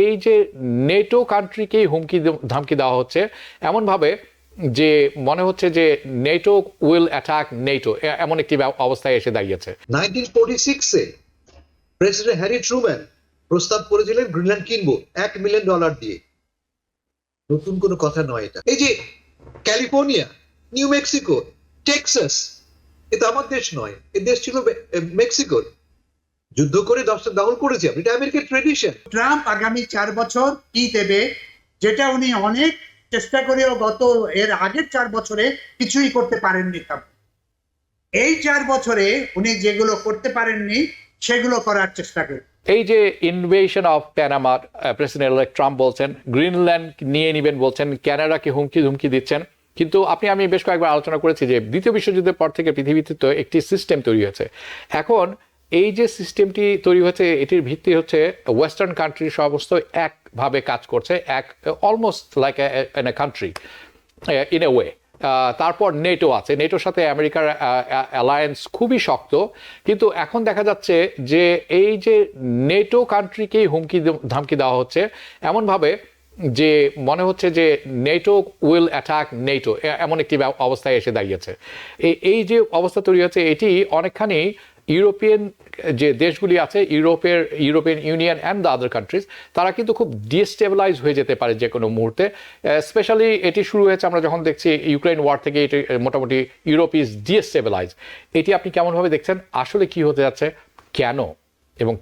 এই যে নেটো কান্ট্রিকেই হুমকি ধামকি দেওয়া হচ্ছে, এমনভাবে যে মনে হচ্ছে যে নেটো উইল অ্যাটাক নেটো এমন একটি অবস্থায় এসে দাঁড়িয়েছে। 1946 এ প্রেসিডেন্ট হ্যারি ট্রুম্যান প্রস্তাব করেছিলেন গ্রিনল্যান্ড কিনবো, এক মিলিয়ন ডলার দিয়ে। নতুন কোনো কথা নয় এটা। এই যে ক্যালিফোর্নিয়া, নিউ মেক্সিকো, টেক্সাস এটা আমার দেশ নয়, এ দেশ ছিল মেক্সিকোর। যুদ্ধ করে দশটা দখল করেছে। এটা আমেরিকার ট্রেডিশন ট্রাম্প আগামী চার বছর কি দেবে যেটা উনি অনেক চেষ্টা করেও গত এর আগের চার বছরে কিছুই করতে পারেননি ট্রাম্প। এই চার বছরে উনি যেগুলো করতে পারেননি সেগুলো করার চেষ্টা করেন। এই যে invasion of Panama president elect Trump বলছেন গ্রিনল্যান্ড নিয়ে নেবেন বলছেন ক্যানাডাকে হুমকি ধুমকি দিচ্ছেন। কিন্তু আপনি আমি বেশ কয়েকবার আলোচনা করেছি যে দ্বিতীয় বিশ্বযুদ্ধের পর থেকে পৃথিবীতে তো একটি সিস্টেম তৈরি হয়েছে। এখন এই যে সিস্টেমটি তৈরি হয়েছে, এটির ভিত্তি হচ্ছে ওয়েস্টার্ন কান্ট্রি সমস্ত একভাবে কাজ করছে, এক almost like an a country in a way তারপর নেটো আছে। নেটোর সাথে আমেরিকার অ্যালায়েন্স খুবই শক্ত। কিন্তু এখন দেখা যাচ্ছে যে এই যে নেটো কান্ট্রিকেই হুমকি ধামকি দেওয়া হচ্ছে, এমনভাবে যে মনে হচ্ছে যে নেটো উইল অ্যাটাক নেটো এমন একটি অবস্থায় এসে দাঁড়িয়েছে। এই এই যে অবস্থা তৈরি হচ্ছে, এটি অনেকখানি ইউরোপিয়ান যে দেশগুলি আছে ইউরোপের European Union and the other countries তারা কিন্তু খুব ডিস্টেবিলাইজ হয়ে যেতে পারে যে কোনো মুহূর্তে। স্পেশালি এটি শুরু হয়েছে আমরা যখন দেখছি ইউক্রেন ওয়ার থেকে এটি মোটামুটি ইউরোপ ইজ ডিস্টেবিলাইজ এটি আপনি কেমনভাবে দেখছেন? আসলে কি হতে যাচ্ছে? কেন? এবং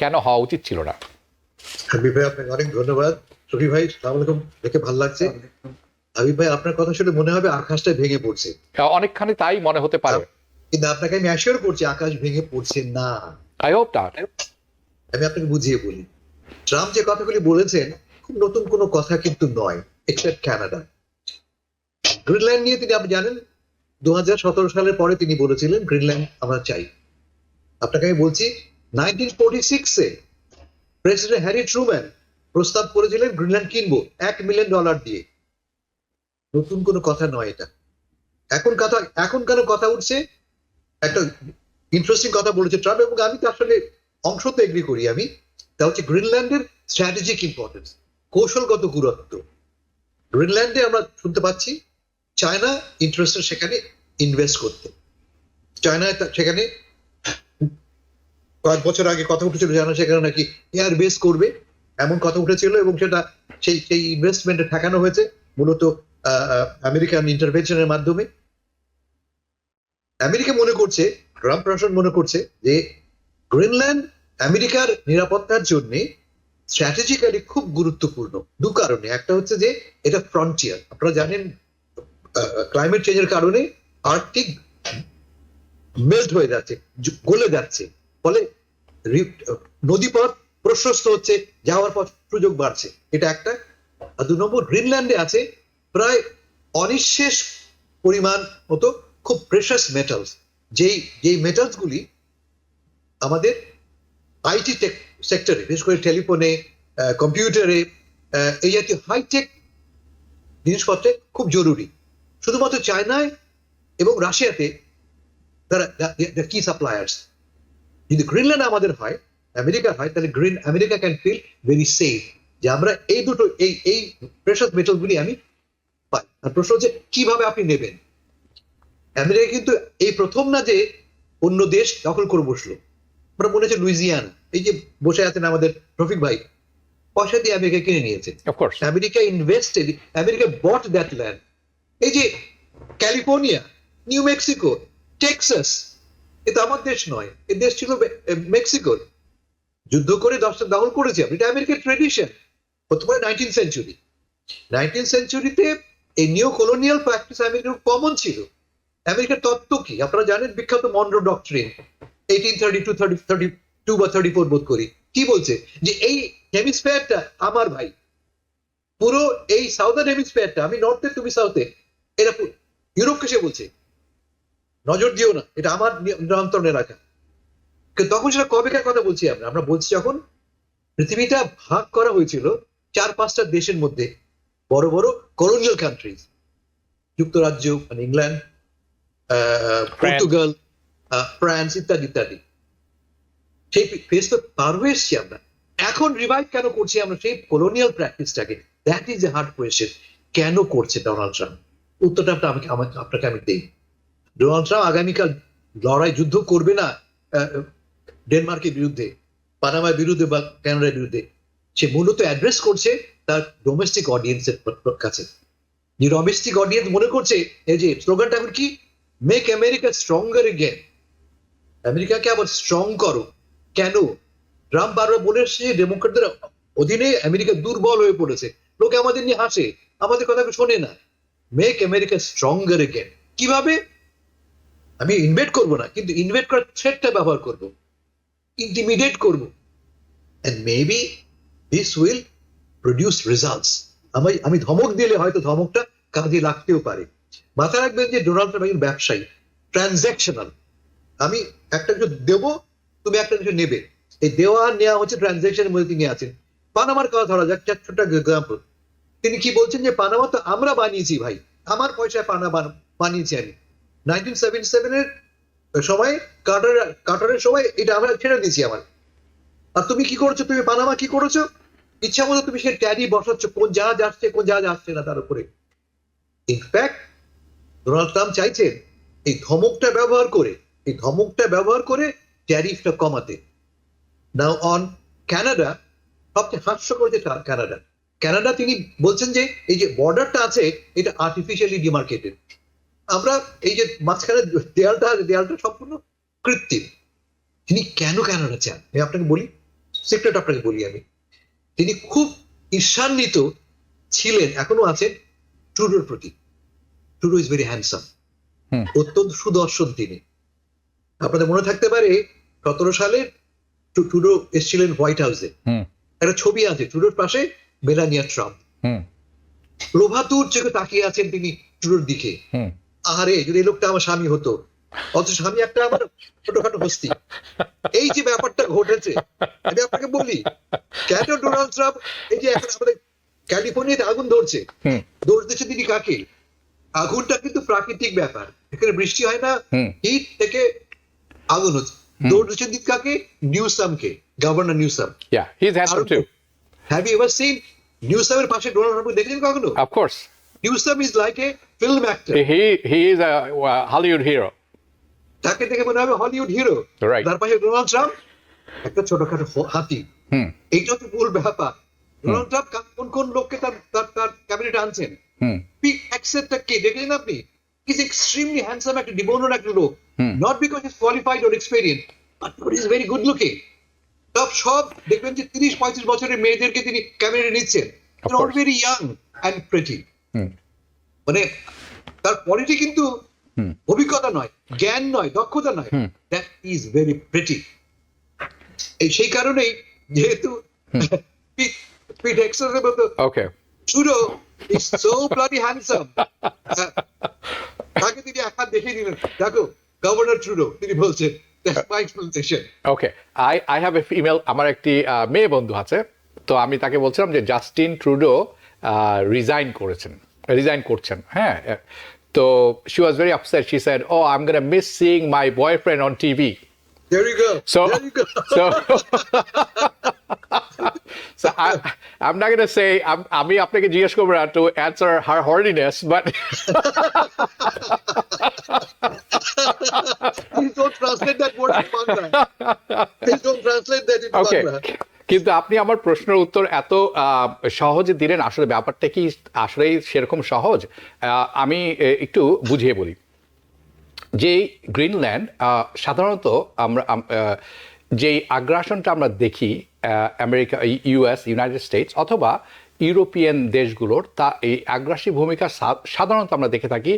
কেন হওয়া উচিত ছিল না? হাবিব ভাই আপনাকে অনেক ধন্যবাদ। শফি ভাই সালাম আলাইকুম। দেখে ভালো লাগছে। হাবিব ভাই আপনার কথা শুনে মনে হবে আকাশটা ভেঙে পড়ছে। অনেকখানি তাই মনে হতে পারে। কিন্তু আপনাকে আমি অ্যাসিওর করছি আকাশ ভেঙে পড়ছে না। আই হোপ নট আমি আপনাকে বুঝিয়ে বলি ট্রাম্প যে কথাগুলি বলেছেন খুব নতুন কোনো কথা কিন্তু নয় এক্সেপ্ট কানাডা গ্রিনল্যান্ড নিয়ে তিনি আপনি জানেন দু সালের পরে তিনি বলেছিলেন গ্রিনল্যান্ড আমরা চাই। আপনাকে আমি বলছি নাইনটিন ফোর্টি সিক্সে প্রেসিডেন্ট হ্যারি ট্রুম্যান প্রস্তাব করেছিলেন গ্রিনল্যান্ড কিনবো এক মিলিয়ন ডলার দিয়ে। নতুন কোনো কথা নয় এটা। এখন কথা এখন কেন কথা উঠছে? একটা ইন্টারেস্টিং কথা বলেছে ট্রাম্প এবং আমি তো আসলে অংশ তো এগ্রি করি আমি। তা হচ্ছে গ্রিনল্যান্ডের স্ট্র্যাটেজিক ইম্পর্টেন্স কৌশলগত গুরুত্ব। গ্রিনল্যান্ডে আমরা শুনতে পাচ্ছি চায়না ইন্টারেস্টেড সেখানে ইনভেস্ট করতে। চায়না সেখানে কয়েক বছর আগে কথা উঠেছিল চায়না সেখানে নাকি এয়ার বেস করবে, এমন কথা উঠেছিল এবং সেটা সেই সেই ইনভেস্টমেন্টে ঠেকানো হয়েছে, মূলত আমেরিকান ইন্টারভেনশনের মাধ্যমে। আমেরিকা মনে করছে, ট্রাম্প প্রশাসন মনে করছে যে গ্রিনল্যান্ড আমেরিকার নিরাপত্তার জন্য স্ট্র্যাটেজিক্যালি খুব গুরুত্বপূর্ণ। দু কারণে। একটা হচ্ছে যে এটা ফ্রন্টিয়ার আপনারা জানেন ক্লাইমেট চেঞ্জের কারণে আর্কটিক মেল্ট হয়ে যাচ্ছে গলে যাচ্ছে। ফলে নদীপথ প্রশস্ত হচ্ছে, যাওয়ার পথ সুযোগ বাড়ছে। এটা একটা। আর দু নম্বর, গ্রিনল্যান্ডে আছে প্রায় অনিঃশেষ পরিমাণ মতো খুব প্রেশাস মেটালস যেই যেই মেটালসগুলি আমাদের আইটি টেক সেক্টরে বিশেষ করে টেলিফোনে কম্পিউটারে এই জাতীয় হাইটেক জিনিসপত্রে খুব জরুরি। শুধুমাত্র চায়নায় এবং রাশিয়াতে তারা কি সাপ্লায়ার্স যদি গ্রিনল্যান্ড আমাদের হয় আমেরিকার হয়, তাহলে green America can feel very safe যে আমরা এই দুটো, এই এই প্রেশাস মেটালগুলি আমি পাই। আর প্রশ্ন হচ্ছে, কীভাবে আপনি নেবেন? আমেরিকা কিন্তু এই প্রথম না যে অন্য দেশ দখল করে বসল? আমরা মনে হচ্ছে লুইজিয়ানা এই যে বসে আছেন আমাদের রফিক ভাই পয়সা দিয়ে আমেরিকা কিনে নিয়েছে। America invested America bought that land এই যে ক্যালিফোর্নিয়া নিউ মেক্সিকো টেক্সাস এটা আমার দেশ নয় এ দেশ ছিল মেক্সিকোর যুদ্ধ করে দশটা দখল করেছে এটা আমেরিকার ট্রেডিশন হতে পারে নাইনটিন সেঞ্চুরি নাইনটিন সেঞ্চুরিতে এই নিউ কলোনিয়াল প্র্যাকটিস আমেরিকার কমন ছিল। আমেরিকার তত্ত্ব কি? আপনারা জানেন বিখ্যাত Monroe doctrine eighteen thirty two thirty thirty two বা থার্টি ফোর বোধ করি। কি বলছে? যে এই হেমিস্ফেয়ারটা আমার ভাই, পুরো এই সাউদার্ন হেমিস্ফিয়ারটা আমি নর্থে তুমি সাউথে এটা ইউরোপকে সে বলছে? নজর দিও না, এটা আমার নিয়ন্ত্রণে রাখা তখন সেটা কবেকার কথা বলছি আমরা? আমরা বলছি যখন পৃথিবীটা ভাগ করা হয়েছিল চার পাঁচটা দেশের মধ্যে, বড় বড় কলোনিয়াল কান্ট্রিজ যুক্তরাজ্য মানে ইংল্যান্ড পর্তুগাল আহ, ফ্রান্স ইত্যাদি ইত্যাদি। সেই ফেস তো পার আমরা। এখন রিভাইভ কেন করছি আমরা? সেই colonial প্র্যাকটিসটাকে that is a hard question কেন করছে ডোনাল্ড ট্রাম্প উত্তরটা আপনি আমাকে আমাকে আপনাকে আমি দিই। ডোনাল্ড ট্রাম্প আগামীকাল লড়াই যুদ্ধ করবে না ডেনমার্কের বিরুদ্ধে পানামার বিরুদ্ধে বা কানাডার বিরুদ্ধে। সে মূলত অ্যাড্রেস করছে তার ডোমেস্টিক অডিয়েন্সের কাছে। যে ডোমেস্টিক অডিয়েন্স মনে করছে এই যে স্লোগানটা এখন কি? মেক আমেরিকা স্ট্রঙ্গার এগেন আমেরিকাকে আবার স্ট্রং করো। কেন? ট্রাম্প বারবার বলে এসছে ডেমোক্রেটদের অধীনে আমেরিকা দুর্বল হয়ে পড়েছে। লোকে আমাদের নিয়ে হাসে, আমাদের কথা শোনে না। মেক আমেরিকা স্ট্রঙ্গার এগেন কীভাবে? আমি ইনভেট করব না, কিন্তু ইনভেট করার থ্রেটটা ব্যবহার করব। ইন্টিমিডিয়েট করব। And maybe this will produce results আমি আমি ধমক দিলে হয়তো ধমকটা কাজে লাগতেও পারে। মাথায় রাখবেন যে ডোনাল্ড ট্রাম্প একজন ব্যবসায়ী ট্রানজ্যাকশনাল আমি একটা কিছু দেবো, তুমি একটা কিছু নেবে। এই দেওয়া নেওয়া হচ্ছে ট্রানজ্যাকশনের মধ্যে তিনি আছেন। পানামার কথা ধরা যাক ছোট্ট এক্সাম্পল তিনি কি বলছেন যে পানামা তো আমরা বানিয়েছি ভাই। আমার পয়সায় পানা বানিয়েছি আমি। নাইনটিন সেভেন্টি সেভেনের সময় কাটার কাটারের সময় এটা আমরা ছেড়ে দিয়েছি আমার আর তুমি কি করেছ? তুমি পানামা কি করেছ? ইচ্ছা মতো তুমি সে ট্যারি বসাচ্ছ, কোন জাহাজ আসছে, কোন জাহাজ আসছে না তার উপরে। ইনফ্যাক্ট ডোনাল্ড ট্রাম্প চাইছেন এই ধমকটা ব্যবহার করে, এই ধমকটা ব্যবহার করে ট্যারিফটা কমাতে। নাও অন ক্যানাডা সবচেয়ে হাস্যকর যে কা- কানাডা কানাডা তিনি বলছেন যে এই যে বর্ডারটা আছে, এটা আর্টিফিশিয়ালি ডিমার্কেটেড আমরা এই যে মাঝখানে দেয়ালটা দেয়ালটা সম্পূর্ণ কৃত্রিম। তিনি কেন ক্যানাডা চান? আমি আপনাকে বলি সিক্রেট আপনাকে বলি আমি। তিনি খুব ঈর্ষান্বিত ছিলেন, এখনও আছেন ট্রুডোর প্রতি। ট্রুডো ইজ ভেরি হ্যান্ডসাম অত্যন্ত সুদর্শন তিনি। আপনাদের মনে থাকতে পারে সতেরো সালে টু- ট্রুডো এসেছিলেন হোয়াইট হাউসে একটা ছবি আছে ট্রুডোর পাশে মেলানিয়া ট্রাম্প প্রভাতুর চোখে তাকিয়ে আছেন তিনি ট্রুডোর দিকে। আহারে যদি এই লোকটা আমার স্বামী হতো অথচ স্বামী একটা আমার ছোটখাটো হস্তি এই যে ব্যাপারটা ঘটেছে আমি আপনাকে বলি কেন ডোনাল্ড ট্রাম্প এই যে এখন আমাদের ক্যালিফোর্নিয়াতে আগুন ধরছে? দোষ দিচ্ছে তিনি কাকে? আগুনটা কিন্তু প্রাকৃতিক ব্যাপার। এখানে বৃষ্টি হয় না হিট থেকে আগুন হচ্ছে। দিচ্ছেন কাকে? নিউসামকে governor Newsom have you ever seen নিউসামের পাশে ডোনাল্ড ট্রাম্প দেখেছেন কখনো? Course. Newsom is like a film actor he is a, a hollywood hero. তাকে দেখে মনে হবে হলিউড হিরো তার পাশে ডোনাল্ড ট্রাম্প একটা ছোটখাটো হাতি। এইটা হচ্ছে মূল ব্যাপার। ডোনাল্ড ট্রাম্প কোন কোন লোককে তার তার ক্যাবিনেট আনছেন? পিক কে আপনি? ইজ এক্সট্রিমলি হ্যান্ডসাম একটা ডিবোনার একটা লোক। Not because is qualified or experience but is very good looking সব সব দেখবেন যে তিরিশ পঁয়ত্রিশ বছরের মেয়েদেরকে তিনি নিচ্ছেন. ভেরি ইয়াং অ্যান্ড প্রেটি মানে তার পলিটি কিন্তু অভিজ্ঞতা নয় জ্ঞান নয় দক্ষতা নয়। দ্যাট ইজ ভেরি প্রেটি এই সেই কারণেই যেহেতু পিট মতো Trudeau is so bloody handsome তাকে তিনি দেখে গভর্নর ট্রুডো তিনি বলছেন okay I I have a female আমার একটি মেয়ে বন্ধু আছে তো আমি তাকে বলছিলাম যে জাস্টিন ট্রুডো রিজাইন করেছেন রিজাইন করছেন হ্যাঁ তো she was very upset she said oh I am gonna miss seeing my boyfriend on TV So, so, so I, I'm not going to say I'm, আপনাকে জিজ্ঞেস করব না to answer her horniness, but please don't translate that word in Bangla please don't translate that in okay Bangla কিন্তু আপনি আমার প্রশ্নের উত্তর এত সহজে দিলেন আসলে ব্যাপারটা কি আসলেই সেরকম সহজ? আহ, আমি একটু বুঝিয়ে বলি। যে গ্রিনল্যান্ড আহ, সাধারণত আমরা যেই আগ্রাসনটা আমরা দেখি আমেরিকা ইউএস ইউনাইটেড স্টেটস অথবা ইউরোপিয়ান দেশগুলোর, তা এই আগ্রাসী ভূমিকা সাধারণত আমরা দেখে থাকি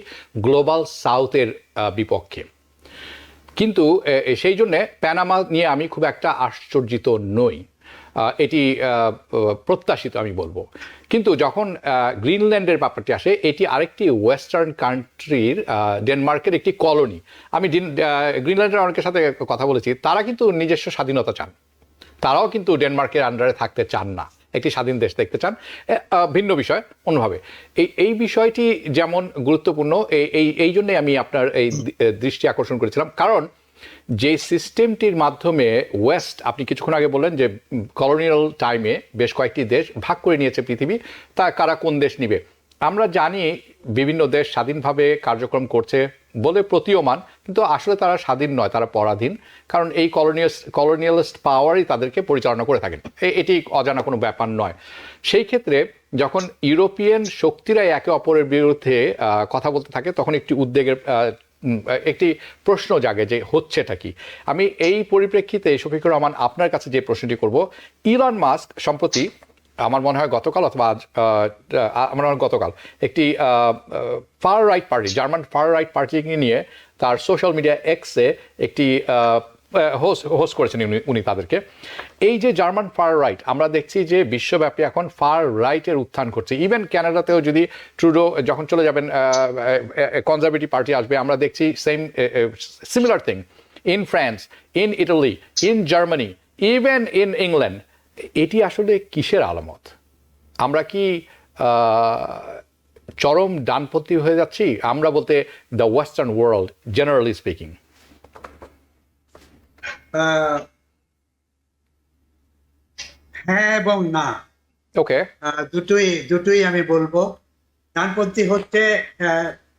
গ্লোবাল সাউথের বিপক্ষে। কিন্তু সেই জন্যে প্যানামা নিয়ে আমি খুব একটা আশ্চর্যিত নই। এটি প্রত্যাশিত আমি বলব। কিন্তু যখন গ্রিনল্যান্ডের ব্যাপারটি আসে, এটি আরেকটি ওয়েস্টার্ন কান্ট্রির ডেনমার্কের একটি কলোনি। আমি গ্রিনল্যান্ডের অনেকের সাথে কথা বলেছি, তারা কিন্তু নিজস্ব স্বাধীনতা চান। তারাও কিন্তু ডেনমার্কের আন্ডারে থাকতে চান না। একটি স্বাধীন দেশ দেখতে চান। ভিন্ন বিষয়, অন্যভাবে। এই এই বিষয়টি যেমন গুরুত্বপূর্ণ এই এই জন্যে আমি আপনার এই দৃষ্টি আকর্ষণ করেছিলাম। কারণ যে সিস্টেমটির মাধ্যমে ওয়েস্ট আপনি কিছুক্ষণ আগে বললেন যে কলোনিয়াল টাইমে বেশ কয়েকটি দেশ ভাগ করে নিয়েছে পৃথিবী, তা কারা কোন দেশ নিবে? আমরা জানি বিভিন্ন দেশ স্বাধীনভাবে কার্যক্রম করছে বলে প্রতীয়মান, কিন্তু আসলে তারা স্বাধীন নয়, তারা পরাধীন, কারণ এই কলোনিয়াস কলোনিয়ালিস্ট পাওয়ারই তাদেরকে পরিচালনা করে থাকেন। এটি অজানা কোনো ব্যাপার নয়। সেই ক্ষেত্রে যখন ইউরোপিয়ান শক্তিরাই একে অপরের বিরুদ্ধে কথা বলতে থাকে, তখন একটি উদ্বেগের একটি প্রশ্ন জাগে যে হচ্ছেটা কি? আমি এই পরিপ্রেক্ষিতে শফিকুর রহমান আপনার কাছে যে প্রশ্নটি করব, ইলন মাস্ক সম্প্রতি আমার মনে হয় গতকাল অথবা আজ আমার মনে হয় গতকাল একটি far right party, German far right পার্টিকে নিয়ে তার সোশ্যাল মিডিয়া এক্সে একটি হোস্ট করেছেন উনি তাদেরকে। এই যে জার্মান ফার রাইট আমরা দেখছি যে বিশ্বব্যাপী এখন ফার রাইটের উত্থান করছে ইভেন কানাডাতেও যদি ট্রুডো যখন চলে যাবেন কনজারভেটিভ পার্টি আসবে, আমরা দেখছি same similar thing in France in Italy in Germany even in England এটি আসলে কিসের আলামত? আমরা কি চরম ডানপন্থী হয়ে যাচ্ছি? আমরা বলতে the western world generally speaking হ্যাঁ এবং না। ওকে দুটোই দুটোই আমি বলব। ডানপন্থী হচ্ছে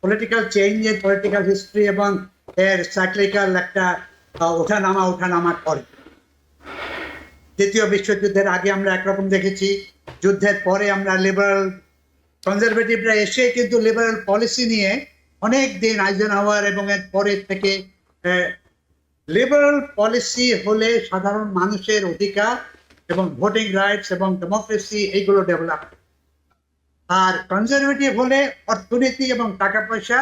পলিটিক্যাল চেঞ্জের পলিটিক্যাল হিস্ট্রি এবং এর সাইক্লিক্যাল একটা আহ, ওঠানামা ওঠানামা করে। দ্বিতীয় বিশ্বযুদ্ধের আগে আমরা একরকম দেখেছি। যুদ্ধের পরে আমরা লিবারাল কনজারভেটিভরা এসে কিন্তু লিবারাল পলিসি নিয়ে অনেক দিন আইজেন হাওয়ার এবং এর পরে থেকে লিবারাল পলিসি হলে সাধারণ মানুষের অধিকার এবং ভোটিং রাইটস এবং ডেমোক্রেসি এইগুলো ডেভেলপ আর কনজারভেটিভ হলে অর্থনীতি এবং টাকা পয়সা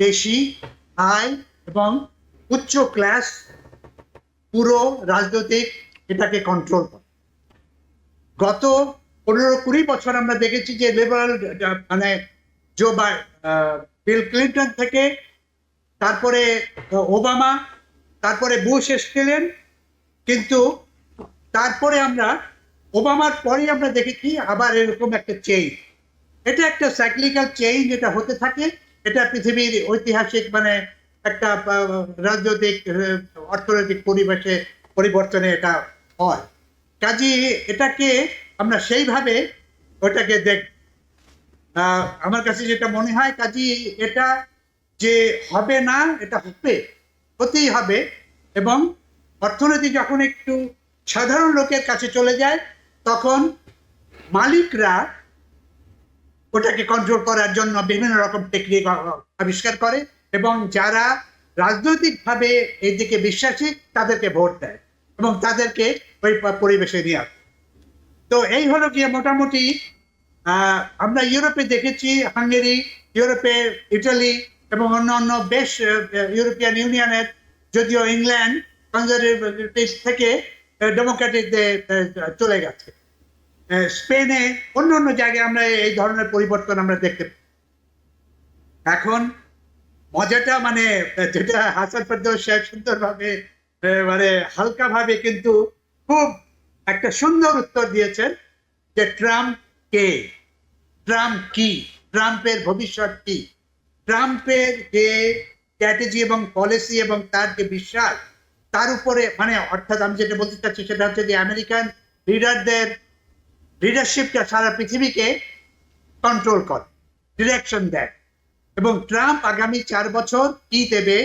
বেশি আয় এবং উচ্চ ক্লাস পুরো রাজনৈতিক এটাকে কন্ট্রোল করে। গত পনেরো কুড়ি বছর আমরা দেখেছি যে লিবারাল মানে জো বাই বিল ক্লিন্টন থেকে তারপরে ওবামা তারপরে বুশ এসছিলেন কিন্তু তারপরে আমরা, ওবামার পরে আমরা দেখেছি আবার এরকম একটা চেঞ্জ এটা একটা সাইক্লিক্যাল চেঞ্জ এটা হতে থাকে, এটা পৃথিবীর ঐতিহাসিক মানে একটা রাজনৈতিক অর্থনৈতিক পরিবেশে পরিবর্তনে এটা হয়। কাজী এটাকে আমরা সেইভাবে ওটাকে দেখ আমার কাছে যেটা মনে হয়, কাজী এটা যে হবে না, এটা হবে। হতেই হবে এবং অর্থনীতি যখন একটু সাধারণ লোকের কাছে চলে যায়, তখন মালিকরা ওটাকে কন্ট্রোল করার জন্য বিভিন্ন রকম টেকনিক আবিষ্কার করে এবং যারা রাজনৈতিকভাবে এই দিকে বিশ্বাসী, তাদেরকে ভোট দেয় এবং তাদেরকে ওই পরিবেশে নিয়ে আসে। তো এই হলো গিয়ে মোটামুটি আমরা ইউরোপে দেখেছি, হাঙ্গেরি, ইউরোপে, ইটালি এবং অন্যান্য বেশ ইউরোপিয়ান ইউনিয়নের যদিও ইংল্যান্ড কনজারভেটিভ থেকে ডেমোক্রেটিক চলে গেছে। স্পেনে অন্য অন্য জায়গায় আমরা এই ধরনের পরিবর্তন আমরা দেখতে। এখন মজাটা মানে যেটা হাসান ফেরদৌস সাহেব সুন্দরভাবে মানে হালকা ভাবে কিন্তু খুব একটা সুন্দর উত্তর দিয়েছেন যে ট্রাম্প কে? ট্রাম্প কি? ট্রাম্পের ভবিষ্যৎ কি? ট্রাম্পের যে স্ট্র্যাটেজি এবং পলিসি এবং তার যে বিশ্বাস, তার উপরে মানে অর্থাৎ আমি যেটা বলতে চাচ্ছি সেটা হচ্ছে যে আমেরিকান লিডারদের লিডারশিপটা সারা পৃথিবীকে কন্ট্রোল করে ডিরেকশন দেয়। এবং ট্রাম্প আগামী চার বছর কি দেবে,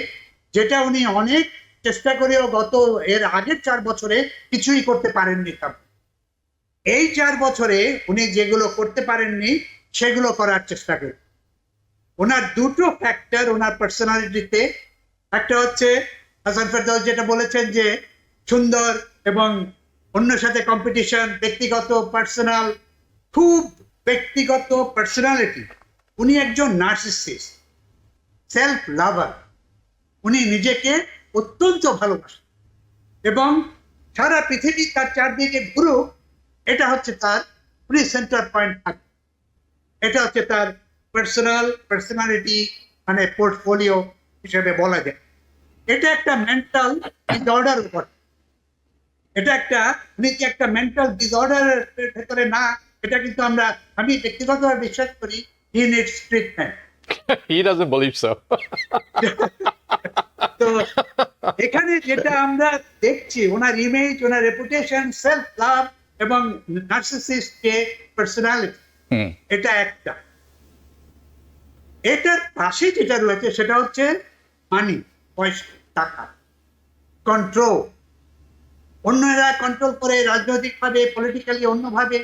যেটা উনি অনেক চেষ্টা করেও গত এর আগের চার বছরে কিছুই করতে পারেননি ট্রাম্প। এই চার বছরে উনি যেগুলো করতে পারেননি, সেগুলো করার চেষ্টা করেন। ওনার দুটো ফ্যাক্টর ওনার পার্সোনালিটিতে একটা হচ্ছে হাসান ফেরদৌস যেটা বলেছেন যে সুন্দর এবং অন্যের সাথে কম্পিটিশন ব্যক্তিগত পার্সোনাল খুব ব্যক্তিগত পার্সোনালিটি উনি একজন নার্সিসিস সেলফ লাভার উনি নিজেকে অত্যন্ত ভালোবাসেন এবং সারা পৃথিবী তার চারদিকে ঘুরুক, এটা হচ্ছে তার প্রি সেন্টার পয়েন্ট থাকে এটা হচ্ছে তার পার্সোনাল পার্সোনালিটি মানে পোর্টফোলিও হিসেবে বলা যায়। এটা একটা মেন্টাল ডিসঅর্ডার উপর। এটা একটা উনি যে একটা মেন্টাল ডিসঅর্ডারের ভেতরে না এটা কিন্তু আমরা আমি ব্যক্তিগতভাবে বিশ্বাস করি he needs treatment he doesn't believe so তো এখানে যেটা আমরা দেখছি ওনার ইমেজ ওনার রেপুটেশন সেলফ লাভ এবং নার্সিসিস্ট যে পার্সোনালিটি এটা একটা। এটার পাশে যেটা রয়েছে সেটা হচ্ছে মানি পয়সা টাকা কন্ট্রোল অন্যরা কন্ট্রোল করে রাজনৈতিকভাবে পলিটিক্যালি অন্যভাবে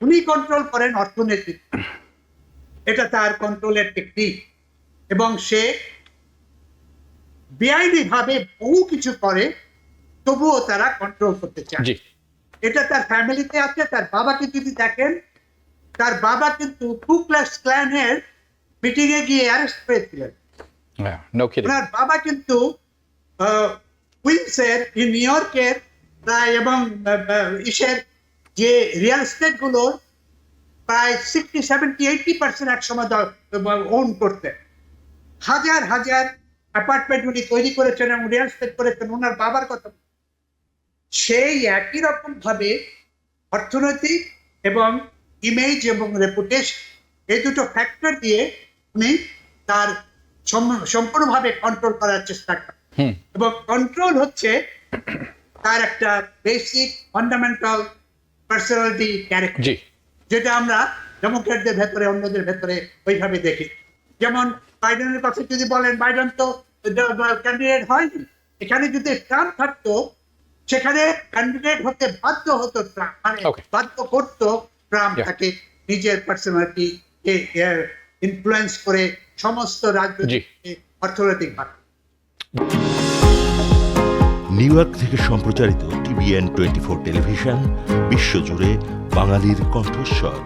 উনি কন্ট্রোল করেন অর্থনৈতিক। এটা তার কন্ট্রোলের টেকনিক এবং সে বেআইনি ভাবে বহু কিছু করে তবুও তারা কন্ট্রোল করতে চায়। এটা তার ফ্যামিলিতে আছে তার বাবাকে যদি দেখেন তার বাবা কিন্তু টু ক্লাস ক্ল্যানের মিটিং এ গিয়ে অ্যারেস্ট হয়েছিলেন। নো কিডিং ওনার বাবা কিন্তু কুইন্সের নিউ ইয়র্কের এবং ইসের যে রিয়েল এস্টেটগুলোর প্রায় সিক্সটি সেভেন্টি পার্সেন্ট এক সময় ওন করতেন হাজার হাজার অ্যাপার্টমেন্ট উনি তৈরি করেছেন এবং রিয়েল এস্টেট করেছেন। ওনার বাবার কথা সেই একই রকম ভাবে অর্থনৈতিক এবং ইমেজ এবং রেপুটেশন এই দুটো ফ্যাক্টর দিয়ে উনি তার সম- সম্পূর্ণভাবে কন্ট্রোল করার চেষ্টা করেন। এবং কন্ট্রোল হচ্ছে তার একটা বেসিক ফান্ডামেন্টাল পার্সোনালিটি ক্যারেক্টার যেটা আমরা ডেমোক্রেটদের ভেতরে অন্যদের ভেতরে ওইভাবে দেখি। যেমন বাইডেনের কথা যদি বলেন বাইডেন তো ক্যান্ডিডেট হয়নি। এখানে যদি ট্রাম্প থাকতো সেখানে ক্যান্ডিডেট হতে বাধ্য হতো ট্রাম্প। মানে বাধ্য করতো ট্রাম্প. তাকে নিজের পার্সোনালিটি ইনফ্লুয়েন্স করে সমস্ত রাজনৈতিক অর্থনৈতিক ভাবে নিউ ইয়র্ক থেকে সম্প্রচারিত টিভিএন টোয়েন্টি ফোর টেলিভিশন বিশ্বজুড়ে বাঙালির কণ্ঠস্বর।